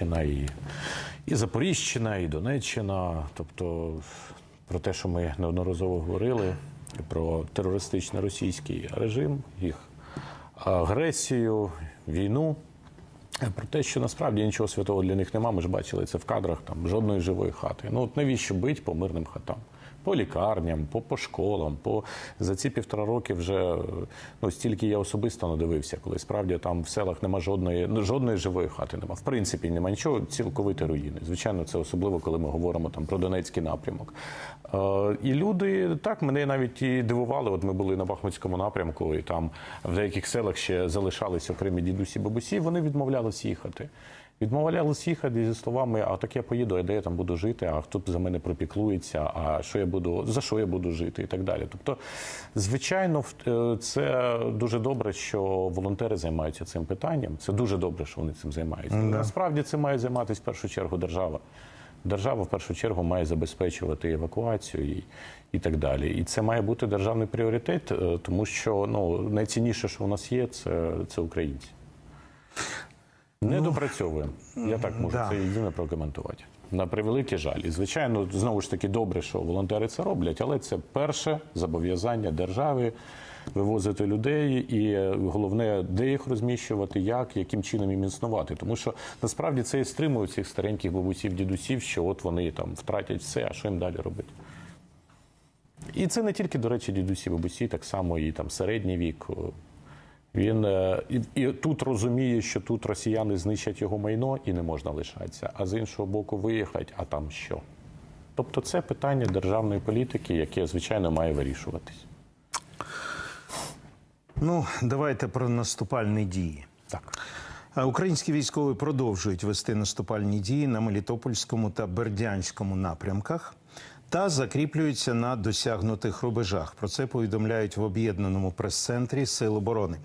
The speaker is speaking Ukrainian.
І, і Запоріжчина, і Донеччина. Тобто про те, що ми неодноразово говорили, про терористичний російський режим, їх агресію, війну. Про те, що насправді нічого святого для них нема, ми ж бачили це в кадрах, там жодної живої хати. Ну от навіщо бить по мирним хатам? По лікарням, по, по школам, по за ці півтора роки вже ну стільки я особисто надивився, коли справді там в селах нема жодної ну, жодної живої хати. Нема. В принципі, нема нічого, цілковиті руїни. Звичайно, це особливо, коли ми говоримо там про Донецький напрямок. Е, і люди так мене навіть і дивували. От ми були на Бахмутському напрямку, і там в деяких селах ще залишались окремі дідусі бабусі. Вони відмовлялись їхати. Відмовлялись їхати зі словами, а так я поїду, а де я там буду жити, а хто за мене пропіклується, а що я буду, за що я буду жити і так далі. Тобто, звичайно, е, це дуже добре, що волонтери займаються цим питанням. Це дуже добре, що вони цим займаються. Насправді це має займатися в першу чергу держава. Держава в першу чергу має забезпечувати евакуацію і, і так далі. І це має бути державний пріоритет, е, тому що ну найцінніше, що у нас є, це, це українці. Не допрацьовуємо. Я так можу да. це єдине прокоментувати. На превеликий жаль. І звичайно, знову ж таки добре, що волонтери це роблять, але це перше зобов'язання держави вивозити людей, і е, головне, де їх розміщувати, як, яким чином їм існувати. Тому що насправді це і стримує цих стареньких бабусів, дідусів, що от вони там втратять все, а що їм далі робити. І це не тільки, до речі, дідусі, бабусі, так само і там середній вік. Він е, і, і тут розуміє, що тут росіяни знищать його майно і не можна лишатися, а з іншого боку, виїхати, а там що? Тобто це питання державної політики, яке, звичайно, має вирішуватись. Ну, давайте про наступальні дії. Так. Українські військові продовжують вести наступальні дії на Мелітопольському та Бердянському напрямках та закріплюються на досягнутих рубежах. Про це повідомляють в об'єднаному прес-центрі Сил оборони.